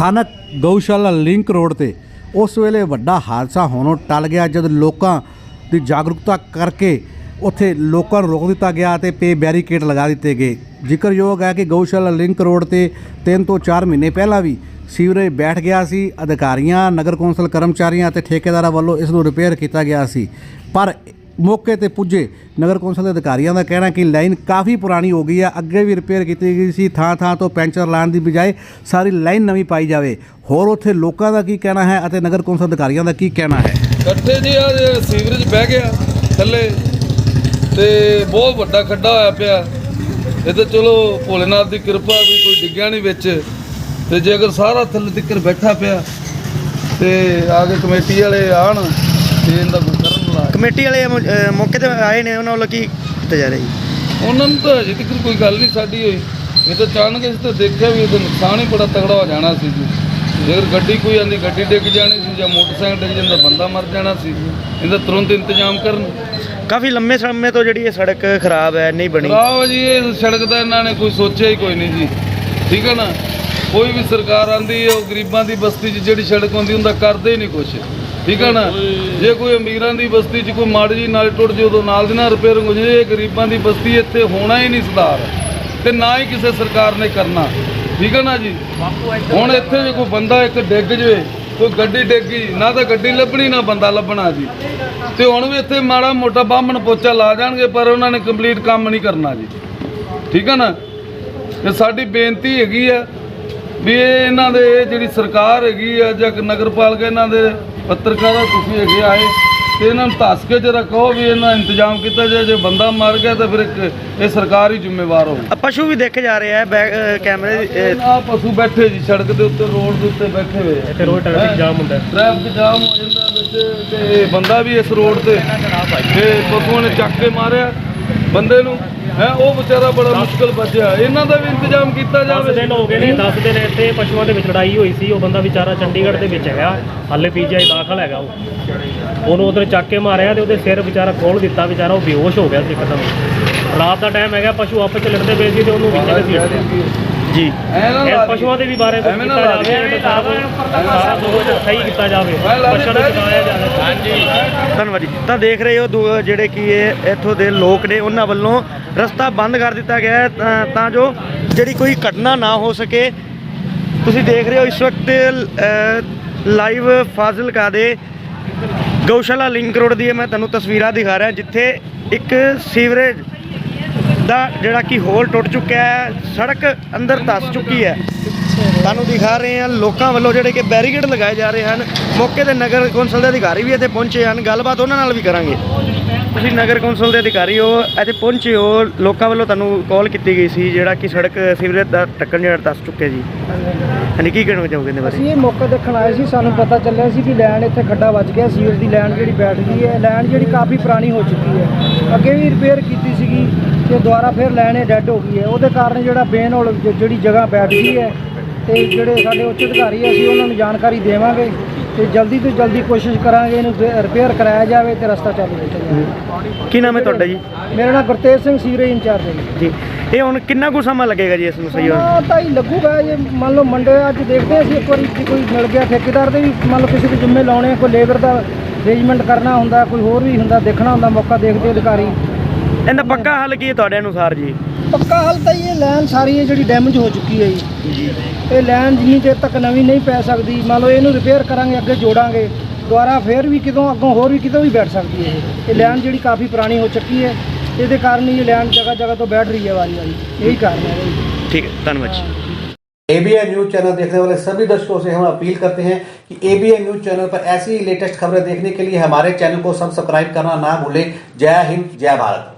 ਸਥਾਨਕ ਗਊਸ਼ਾਲਾ link road ਤੇ ਉਸ ਵੇਲੇ ਵੱਡਾ ਹਾਦਸਾ ਹੋਣੋਂ ਟਲ ਗਿਆ ਜਦ ਲੋਕਾਂ ਦੀ ਜਾਗਰੂਕਤਾ ਕਰਕੇ ਉੱਥੇ ਲੋਕਾਂ ਨੂੰ ਰੋਕ ਦਿੱਤਾ ਗਿਆ ਤੇ ਪੇ ਬੈਰੀਕੇਡ ਲਗਾ ਦਿੱਤੇ ਗਏ। ਜ਼ਿਕਰਯੋਗ ਹੈ ਕਿ ਗਊਸ਼ਾਲਾ ਲਿੰਕ ਰੋਡ ਤੇ 3 ਤੋਂ 4 ਮਹੀਨੇ ਪਹਿਲਾਂ ਵੀ ਸੀਵਰੇਜ ਬੈਠ ਗਿਆ ਸੀ, ਅਧਿਕਾਰੀਆਂ, ਨਗਰ ਕੌਂਸਲ ਕਰਮਚਾਰੀਆਂ ਅਤੇ ਠੇਕੇਦਾਰਾਂ ਵੱਲੋਂ ਇਸ ਨੂੰ ਰਿਪੇਅਰ ਕੀਤਾ ਗਿਆ ਸੀ। ਪਰ ਮੌਕੇ ਤੇ ਪੁੱਜੇ। ਨਗਰ ਕੌਂਸਲ ਦੇ ਅਧਿਕਾਰੀਆਂ ਦਾ ਕਹਿਣਾ ਕਿ ਲਾਈਨ ਕਾਫੀ ਪੁਰਾਣੀ ਹੋ ਗਈ ਹੈ। ਅੱਗੇ ਵੀ ਰਿਪੇਅਰ ਕੀਤੀ ਗਈ ਸੀ। ਥਾਂ ਥਾਂ ਤੋਂ ਪੈਂਚਰ ਲਾਉਣ ਦੀ ਬਜਾਏ ਸਾਰੀ ਲਾਈਨ ਨਵੀਂ ਪਾਈ ਜਾਵੇ। ਹੋਰ ਉੱਥੇ ਲੋਕਾਂ ਦਾ ਕੀ ਕਹਿਣਾ ਹੈ ਅਤੇ ਨਗਰ ਕੌਂਸਲ ਅਧਿਕਾਰੀਆਂ ਦਾ ਕੀ ਕਹਿਣਾ ਹੈ? ਇਕੱਠੇ ਜੀ ਆ ਸੀਵਰੇਜ ਬਹਿ ਗਿਆ ਥੱਲੇ ਤੇ ਬਹੁਤ ਵੱਡਾ ਖੱਡਾ ਹੋਇਆ ਪਿਆ। ਇਹ ਤਾਂ ਚਲੋ ਭੋਲੇਨਾਥ ਦੀ ਕਿਰਪਾ ਵੀ ਕੋਈ ਡਿੱਗਿਆ ਨਹੀਂ ਵਿੱਚ। ਤੇ ਜੇ ਅਗਰ ਸਾਰਾ ਥੱਲੇ ਤਿੱਕਰ ਬੈਠਾ ਪਿਆ ਤੇ ਆ ਕੇ ਕਮੇਟੀ ਵਾਲੇ ਆਣ ਤੇ ਇਹਦਾ ਕਮੇਟੀ ਵਾਲੇ ਮੌ- ਅਹ ਮੌਕੇ ਤੇ ਆਏ ਨੇ ਉਹਨਾਂ ਵੱਲੋਂ ਕੀ ਕੀਤਾ ਜਾ ਰਿਹਾ ਜੀ? ਉਹਨਾਂ ਨੂੰ ਤਾਂ ਅਜੇ ਤੱਕ ਕੋਈ ਗੱਲ ਨਹੀਂ ਸਾਡੀ ਹੋਈ। ਇਹ ਤਾਂ ਅਚਾਨਕ ਇਸ ਤੇ ਦੇਖਿਆ ਵੀ ਇਹਦਾ ਨੁਕਸਾਨ ਹੀ ਬੜਾ ਤਗੜਾ ਹੋ ਜਾਣਾ ਸੀ ਜੀ। ਜੇਕਰ ਗੱਡੀ ਕੋਈ ਆਂਦੀ ਗੱਡੀ ਡਿੱਗ ਜਾਣੀ ਸੀ ਜਾਂ ਮੋਟਰਸਾਈਕਲ ਡਿੱਗ ਜਾਂਦਾ ਬੰਦਾ ਮਰ ਜਾਣਾ ਸੀ। ਇਹਦਾ ਤੁਰੰਤ ਇੰਤਜ਼ਾਮ ਕਰਨ। ਕਾਫੀ ਲੰਮੇ ਸਮੇਂ ਤੋਂ ਜਿਹੜੀ ਇਹ ਸੜਕ ਖਰਾਬ ਹੈ ਨਹੀਂ ਬਣੀ। ਖਰਾਬ ਜੀ ਇਹ ਸੜਕ ਦਾ ਇਹਨਾਂ ਨੇ ਕੋਈ ਸੋਚਿਆ ਹੀ ਕੋਈ ਨਹੀਂ ਜੀ। ਠੀਕ ਹੈ ਨਾ? ਕੋਈ ਵੀ ਸਰਕਾਰ ਆਂਦੀ ਹੈ ਉਹ ਗਰੀਬਾਂ ਦੀ ਬਸਤੀ 'ਚ ਜਿਹੜੀ ਸੜਕ ਹੁੰਦੀ ਹੁੰਦਾ ਕਰਦੇ ਹੀ ਨਹੀਂ ਕੁਛ। ਠੀਕ ਹੈ ਨਾ? ਜੇ ਕੋਈ ਅਮੀਰਾਂ ਦੀ ਬਸਤੀ 'ਚ ਕੋਈ ਮਾੜੀ ਜੀ ਨਾਲ ਟੁੱਟ ਜੇ ਉਦੋਂ ਨਾਲ ਦੀ ਨਾਲ ਰਿਪੇਅਰਿੰਗ ਹੋ ਜੇ। ਇਹ ਗਰੀਬਾਂ ਦੀ ਬਸਤੀ ਇੱਥੇ ਹੋਣਾ ਹੀ ਨਹੀਂ ਸੁਧਾਰ ਤੇ ਨਾ ਹੀ ਕਿਸੇ ਸਰਕਾਰ ਨੇ ਕਰਨਾ। ਠੀਕ ਹੈ ਨਾ ਜੀ? ਹੁਣ ਇੱਥੇ ਜੇ ਕੋਈ ਬੰਦਾ ਇੱਕ ਡਿੱਗ ਜਵੇ ਕੋਈ ਗੱਡੀ ਡਿੱਗੀ ਨਾ ਤਾਂ ਗੱਡੀ ਲੱਭਣੀ ਨਾ ਬੰਦਾ ਲੱਭਣਾ ਜੀ। ਤੇ ਹੁਣ ਵੀ ਇੱਥੇ ਮਾੜਾ ਮੋਟਾ ਬਾਹਮਣ ਪੋਚਾ ਲਾ ਜਾਣਗੇ ਪਰ ਉਹਨਾਂ ਨੇ ਕੰਪਲੀਟ ਕੰਮ ਨਹੀਂ ਕਰਨਾ ਜੀ। ਠੀਕ ਹੈ ਨਾ? ਤੇ ਸਾਡੀ ਬੇਨਤੀ ਹੈਗੀ ਆ ਵੀ ਇਹ ਇਹਨਾਂ ਦੇ ਜਿਹੜੀ ਸਰਕਾਰ ਹੈਗੀ ਆ ਜਾਂ ਨਗਰਪਾਲਿਕਾ ਇਹਨਾਂ ਦੇ ਪੱਤਰਕਾਰਾਂ ਤੁਸੀਂ ਹੈਗੇ ਆਏ ਤੇ ਇਹਨਾਂ ਨੂੰ ਧੱਸ ਕੇ ਜਰਾ ਕਹੋ ਵੀ ਇਹਨਾਂ ਇੰਤਜ਼ਾਮ ਕੀਤਾ ਜਾਏ ਜੇ ਬੰਦਾ ਮਰ ਗਿਆ ਤਾਂ ਫਿਰ ਇੱਕ ਇਹ ਸਰਕਾਰ ਹੀ ਜ਼ਿੰਮੇਵਾਰ ਹੋਊ। ਆ ਪਸ਼ੂ ਵੀ ਦੇਖੇ ਜਾ ਰਹੇ ਆ ਕੈਮਰੇ ਆ ਪਸ਼ੂ ਬੈਠੇ ਜੀ ਸੜਕ ਦੇ ਉੱਤੇ ਰੋਡ ਦੇ ਉੱਤੇ ਬੈਠੇ ਹੋਏ ਆ। ਤੇ ਰੋਡ ਟ੍ਰੈਫਿਕ ਜਾਮ ਹੁੰਦਾ। ਹੈ। ਟ੍ਰੈਫਿਕ ਜਾਮ ਹੋ ਜਾਂਦਾ ਵਿੱਚ ਤੇ ਬੰਦਾ ਵੀ ਇਸ ਰੋਡ ਤੇ ਤੇ ਪਸ਼ੂਆਂ ਨੇ ਚੱਕ ਕੇ ਮਾਰਿਆ ਬੰਦੇ ਨੂੰ। ਹੈ ਉਹ ਵਿਚਾਰਾ ਬੜਾ ਮੁਸ਼ਕਲ ਬਚਿਆ ਇਹਨਾਂ ਦਾ ਵੀ ਇੰਤਜ਼ਾਮ ਕੀਤਾ 10 ਜਾਵੇ। ਦਿਨ ਹੋ ਗਏ ਨੇ 10 ਦਿਨ ਇੱਥੇ ਪਸ਼ੂਆਂ ਦੇ ਵਿੱਚ ਲੜਾਈ ਹੋਈ ਸੀ। ਉਹ ਬੰਦਾ ਵਿਚਾਰਾ ਚੰਡੀਗੜ੍ਹ ਦੇ ਵਿੱਚ ਹੈਗਾ। ਹਾਲੇ ਪੀਜੀਆਈ ਦਾਖਲ ਹੈਗਾ ਉਹ। ਉਹਨੂੰ ਉਧਰ ਚੱਕ ਕੇ ਮਾਰਿਆ ਤੇ ਉਹਦੇ ਸਿਰ ਵਿਚਾਰਾ ਖੋਲ ਦਿੱਤਾ। ਵਿਚਾਰਾ ਉਹ ਬੇਹੋਸ਼ ਹੋ ਗਿਆ ਸੀ ਇੱਕਦਮ। ਰਾਤ ਦਾ ਟਾਈਮ ਹੈਗਾ ਪਸ਼ੂ ਆਪਸ ਚ ਲੜਦੇ ਪਏ ਸੀ ਤੇ ਉਹਨੂੰ ਵਿੱਚ ਘਸੀਟਦੇ ਜੀ ਐ ਨਾ ਇਹ ਲਾ ਪਸ਼ੂਆਂ ਦੇ ਵੀ ਬਾਰੇ ਕੁਝ ਕੀਤਾ ਜਾਵੇ ਸਾਰਾ ਦੋਸ਼ ਸਹੀ ਕੀਤਾ ਜਾਵੇ। ਪਸ਼ੂਆਂ ਨੂੰ ਚੁਕਾਇਆ ਜਾਵੇ। ਹਾਂਜੀ। ਧੰਨਵਾਦ ਜੀ। ਤਾਂ ਦੇਖ ਰਹੇ ਹੋ ਜਿਹੜੇ ਕਿ ਇਹ ਇੱਥੋਂ ਦੇ ਲੋਕ ਨੇ ਉਹਨਾਂ ਵੱਲੋਂ ਰਸਤਾ ਬੰਦ ਕਰ ਦਿੱਤਾ ਗਿਆ ਹੈ, ਤਾਂ- ਤਾਂ ਜੋ ਜਿਹੜੀ ਕੋਈ ਘਟਨਾ ਨਾ ਹੋ ਸਕੇ। ਤੁਸੀਂ ਦੇਖ ਰਹੇ ਹੋ ਇਸ ਵਕਤ ਲਾਈਵ ਫਾਜ਼ਿਲਕਾ ਦੇ ਗਊਸ਼ਾਲਾ ਲਿੰਕ ਰੋਡ ਦੀ ਇਹ ਮੈਂ ਤੁਹਾਨੂੰ ਤਸਵੀਰਾਂ ਦਿਖਾ ਰਿਹਾ, ਜਿੱਥੇ ਇੱਕ ਸੀਵਰੇਜ ਦਾ ਜਿਹੜਾ ਕਿ ਹੋਲ ਟੁੱਟ ਚੁੱਕਿਆ ਹੈ, ਸੜਕ ਅੰਦਰ ਧੱਸ ਚੁੱਕੀ ਹੈ। ਤੁਹਾਨੂੰ ਦਿਖਾ ਰਹੇ ਹਾਂ, ਲੋਕਾਂ ਵੱਲੋਂ ਜਿਹੜੇ ਕਿ ਬੈਰੀਕੇਡ ਲਗਾਏ ਜਾ ਰਹੇ ਹਨ। ਮੌਕੇ ਤੇ ਨਗਰ ਕੌਂਸਲ ਦੇ ਅਧਿਕਾਰੀ ਵੀ ਇੱਥੇ ਪਹੁੰਚੇ ਹਨ। ਗੱਲਬਾਤ ਉਹਨਾਂ ਨਾਲ ਵੀ ਕਰਾਂਗੇ। ਤੁਸੀਂ ਨਗਰ ਕੌਂਸਲ ਦੇ ਅਧਿਕਾਰੀ ਹੋ ਇੱਥੇ ਪਹੁੰਚੇ ਹੋ ਲੋਕਾਂ ਵੱਲੋਂ ਤੁਹਾਨੂੰ ਕਾਲ ਕੀਤੀ ਗਈ ਸੀ ਜਿਹੜਾ ਕਿ ਸੜਕ ਸੀਵਰੇਜ ਦਾ ਟੱਕਣ ਜਿਹੜਾ ਦੱਸ ਚੁੱਕੇ ਜੀ। ਹਾਂਜੀ ਕੀ ਕਹਿਣਾ ਚਾਹੋਗੇ ਇਹਦੇ ਬਾਰੇ? ਅਸੀਂ ਇਹ ਮੌਕਾ ਦੇਖਣ ਆਏ ਸੀ ਸਾਨੂੰ ਪਤਾ ਚੱਲਿਆ ਸੀ ਕਿ ਲੈਣ ਇੱਥੇ ਖੱਡਾ ਵੱਜ ਗਿਆ ਸੀਵਰ ਦੀ ਲੈਣ ਜਿਹੜੀ ਬੈਠ ਗਈ ਹੈ ਲੈਣ ਜਿਹੜੀ ਕਾਫੀ ਪੁਰਾਣੀ ਹੋ ਚੁੱਕੀ ਹੈ। ਅੱਗੇ ਵੀ ਰਿਪੇਅਰ ਕੀਤੀ ਸੀਗੀ ਤੇ ਦੁਬਾਰਾ ਫਿਰ ਲੈਣ ਇਹ ਡੈੱਡ ਹੋ ਗਈ ਹੈ। ਉਹਦੇ ਕਾਰਨ ਜਿਹੜਾ ਬੇਨ ਹੋਲ ਜਿਹੜੀ ਜਗ੍ਹਾ ਬੈਠ ਗਈ ਹੈ ਤੇ ਜਿਹੜੇ ਸਾਡੇ ਉੱਚ ਅਧਿਕਾਰੀ ਆ, ਅਸੀਂ ਉਹਨਾਂ ਨੂੰ ਜਾਣਕਾਰੀ ਦੇਵਾਂਗੇ। ਤੇ ਜਲਦੀ ਤੋਂ ਜਲਦੀ ਕੋਸ਼ਿਸ਼ ਕਰਾਂਗੇ ਇਹਨੂੰ ਰਿਪੇਅਰ ਕਰਾਇਆ ਜਾਵੇ ਤੇ ਰਸਤਾ ਚਾਲੂ ਕੀਤਾ ਜਾਵੇ। ਕੀ ਨਾਮ ਹੈ ਤੁਹਾਡਾ ਜੀ? ਮੇਰਾ ਨਾਮ ਗੁਰਤੇਜ ਸਿੰਘ ਸੀਵਰੇਜ ਇੰਚਾਰਜ ਹੈ ਜੀ। ਇਹ ਹੁਣ ਕਿੰਨਾ ਕੁ ਸਮਾਂ ਲੱਗੇਗਾ ਜੀ ਇਸ ਨੂੰ ਸਹੀ ਹੋਣ? ਹਾਂ ਤਾਂ ਹੀ ਲੱਗੂਗਾ ਜੇ ਮੰਨ ਲਓ ਮੰਡੇ ਅੱਜ ਦੇਖਦੇ ਹਾਂ ਅਸੀਂ ਇੱਕ ਵਾਰੀ ਕੋਈ ਮਿਲ ਗਿਆ ਠੇਕੇਦਾਰ ਦੇ ਵੀ ਮੰਨ ਲਓ ਕਿਸੇ ਦੇ ਜ਼ਿੰਮੇ ਲਾਉਣੇ ਕੋਈ ਲੇਬਰ ਦਾ ਅਰੇਂਜਮੈਂਟ ਕਰਨਾ ਹੁੰਦਾ ਕੋਈ ਹੋਰ ਵੀ ਹੁੰਦਾ ਦੇਖਣਾ ਹੁੰਦਾ ਮੌਕਾ ਦੇਖਦੇ ਅਧਿਕਾਰੀ। ਇਹਦਾ ਪੱਕਾ ਹੱਲ ਕੀ ਹੈ ਤੁਹਾਡੇ ਅਨੁਸਾਰ ਜੀ? ਪੱਕਾ ਹੱਲ ਤਾਂ ਇਹ ਲਾਈਨ ਸਾਰੀ ਹੈ ਜਿਹੜੀ ਡੈਮੇਜ ਹੋ ਚੁੱਕੀ ਹੈ ਜੀ ਇਹ ਲਾਈਨ ਜਿੰਨੀ ਚਿਰ ਤੱਕ ਨਵੀਂ ਨਹੀਂ ਪੈ ਸਕਦੀ ਮੰਨ ਲਓ ਇਹਨੂੰ ਰਿਪੇਅਰ ਕਰਾਂਗੇ ਅੱਗੇ ਜੋੜਾਂਗੇ ਦੁਬਾਰਾ ਫੇਰ ਵੀ ਕਿਤੋਂ ਅੱਗੋਂ ਹੋਰ ਵੀ ਕਿਤੋਂ ਵੀ ਬੈਠ ਸਕਦੀ ਹੈ ਇਹ ਇਹ ਲਾਈਨ ਜਿਹੜੀ ਕਾਫੀ ਪੁਰਾਣੀ ਹੋ ਚੁੱਕੀ ਹੈ ਇਹਦੇ ਕਾਰਨ ਹੀ ਇਹ ਲਾਈਨ ਜਗ੍ਹਾ ਜਗ੍ਹਾ ਤੋਂ ਬੈਠ ਰਹੀ ਹੈ ਵਾਰੀ ਵਾਰੀ यही कारण है भाई ਠੀਕ ਹੈ ਧੰਨਵਾਦ ਜੀ एबीएन न्यूज चैनल देखने वाले सभी दर्शकों से हम अपील करते हैं कि एबीएन न्यूज चैनल पर ऐसी ही लेटेस्ट खबरें देखने के लिए हमारे चैनल को सब्सक्राइब करना ना भूलें जय हिंद जय भारत